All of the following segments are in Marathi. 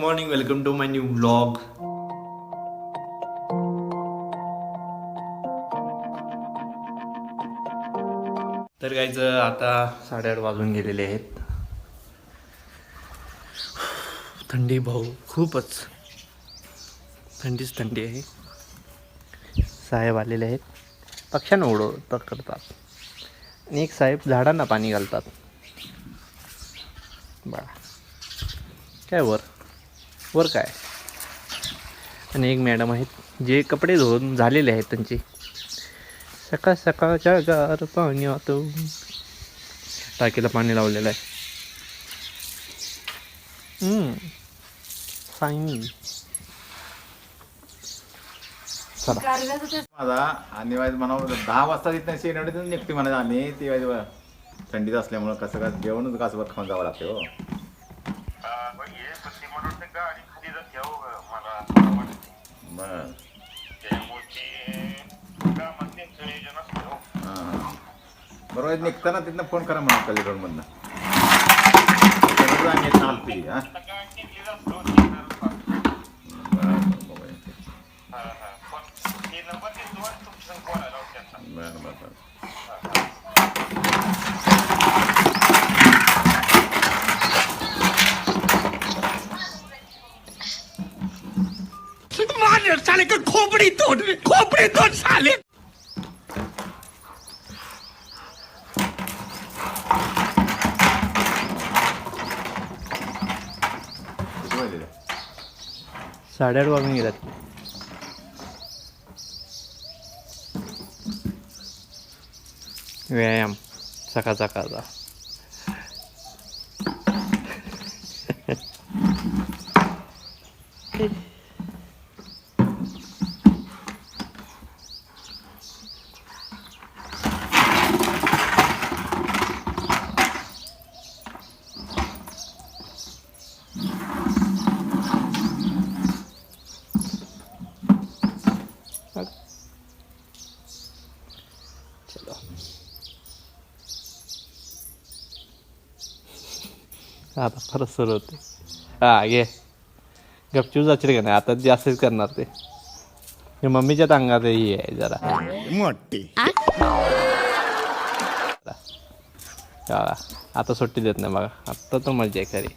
Morning welcome to my new blog तर काहीच आता साडेआठ वाजून गेलेले आहेत. थंडी भाऊ खूपच. थंडीच थंडी आहे. साहेब आलेले आहेत. पक्ष्यांना उडव करतात. आणि एक साहेब झाडांना पाणी घालतात. बा काय वर? वर काय? आणि एक मॅडम आहेत जे कपडे धुवून झालेले आहेत त्यांचे. सकाळ सकाळच्या गार पाण्यात टाकीला पाणी लावलेलं आहे. हम्म. माझा आणि वाईज म्हणा दहा वाजता तिथं शेणवडीतून निघते म्हणायचं आम्ही. ती थंडीत असल्यामुळं कसं काय जेवणच गासभर खाऊन जावं लागते हो. बर बरोबर निघताना तिथनं फोन करा म्हणा कली रोडमधनं सांगितलं आलती हां आता काय निघली खोपड़ी तोड़ खोपड़ी तोड़ साले किती वाजले साडेआठ वाजून गेल्यात व्यायाम सकाळ सकाळचा आता परत सुरू होते हा घे. गपचूप जाशील का नाही? आता जास्तच करणार ते. हे मम्मीच्याच अंगात ही आहे जरा. मोटी हा, आता सुट्टी देत नाही बघा. आत्ता तर मजा आहे खरी.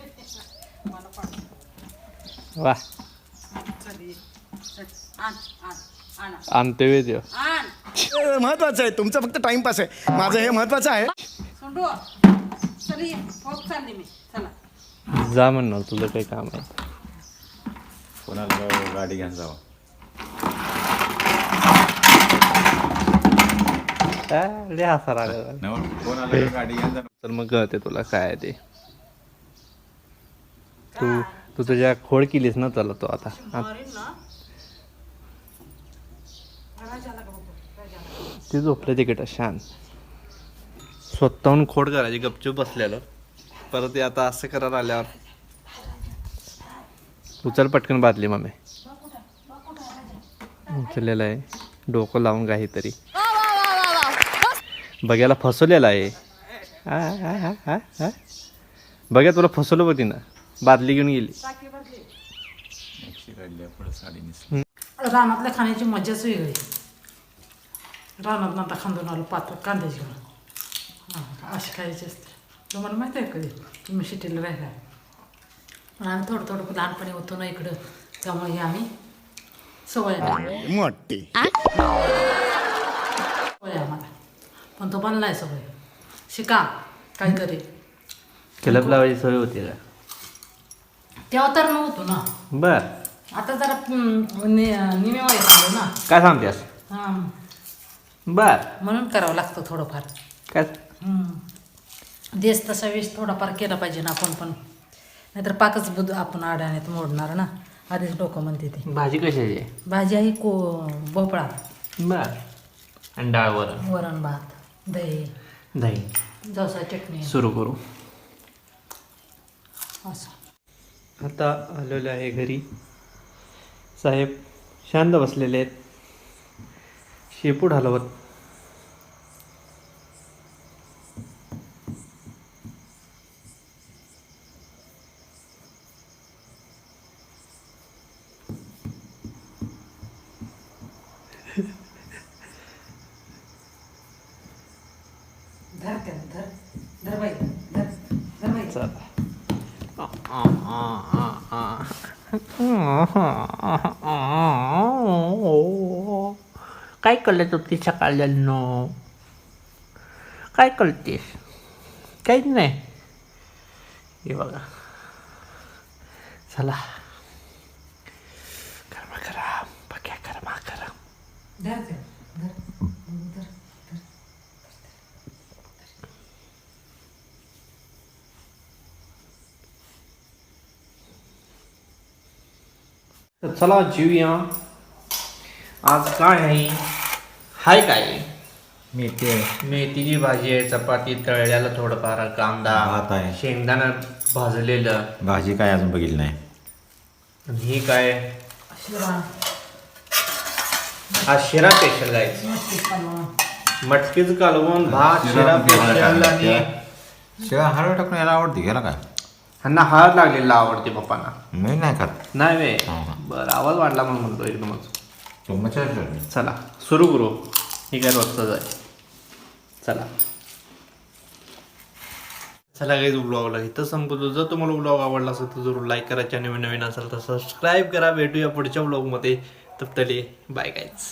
वा. आणते वेळ देव महत्वाचं आहे. तुमचं फक्त टाइमपास आहे. माझं हे महत्वाचं आहे. सोंडू. चल ये. हो चालली मी. चला. जा म्हणणार तुझं काही काम आहे. कोणाला गाडी घ्यायला जावं. काय लय हसा कोणाला गाडी जावं. तर मग कळते तुला काय आहे ते. तू तू तुझ्या खोड केलीस ना चला तो आता. ते झोपले तिकीट शांत स्वतःहून खोड करायची गपचूप बसलेलं. परत ते आता असं करायला आल्यावर. उचल पटकन बादली मम्मी उचललेलं आहे. डोकं लावून काहीतरी बघ्याला फसवलेला आहे. आ, आ, आ, आ, आ. बघ्या तुला फसवलं होती ना बादली घेऊन गेली. रानातल्या खाण्याची मजाच वेगळी. रानात आता खांदून आलो पात्र कांद्याची. हां अशी खायची असते. तुम्हाला माहिती आहे कधी तुम्ही सिटीला राहिला. पण आम्ही थोडं थोडं लहानपणी होतो ना इकडं. त्यामुळे हे आम्ही सवय. मोटी सवय आम्हाला. पण तो बनला आहे सवय. शिका काहीतरी. क्लब लावायची सवय होती का? तेव्हा तर नव्हतो ना. बर. आता जरा निमे वय झालं ना. काय सांगतेस? हां. बर. म्हणून करावं लागतं थोडंफार. काय? हम्म. देश तसा वेश थोडाफार केला पाहिजे ना आपण पण. नाहीतर पाकच बुद आपण आड्याने मोडणार ना. आधीच डोकं म्हणते ते. भाजी कशाची? आहे भाजी आहे को भोपळा. बर. आणि डाळ वरण? वरण भात दही. दही. जवसा चटणी. सुरू करू. असं. आता आलेलो आहे घरी. साहेब शांत बसलेले आहेत. शेपूट हलवत. काय कळलं तुमच्या काल्यानं काय कळतेस काहीच नाही. हे बघा. चला. कर्म करा. बघ्या कर्मा करा. तर चला जीवया. आज काय आहे? हाय काय? मेथी आहे. मेथीची भाजी आहे चपाती तळल्याला थोडंफार कांदा भात आहे. शेंगदाणा भाजलेलं. भाजी काय अजून बघितली नाही. आणि ही काय? शिरा हा शिरा स्पेशल जायचं. मटकीच कालवून भात शिरा शिरा स्पेशल आणि हळद टाकून याला आवडते घ्यायला काय? ह्यांना हळद लागलेला आवडते पप्पांना. मी नाही खात. नाही वे. बरं आवाज वाढला म्हणून म्हणतो एकदमच. चला सुरू करू. ही काय रोजचं आहे चला. चला काही ब्लॉगला इथं संपतो जर तुम्हाला ब्लॉग आवडला असेल तर जरूर लाईक करा. चॅनल नवीन असेल तर सबस्क्राईब करा. भेटूया पुढच्या ब्लॉगमध्ये तप्तले बाय गाईज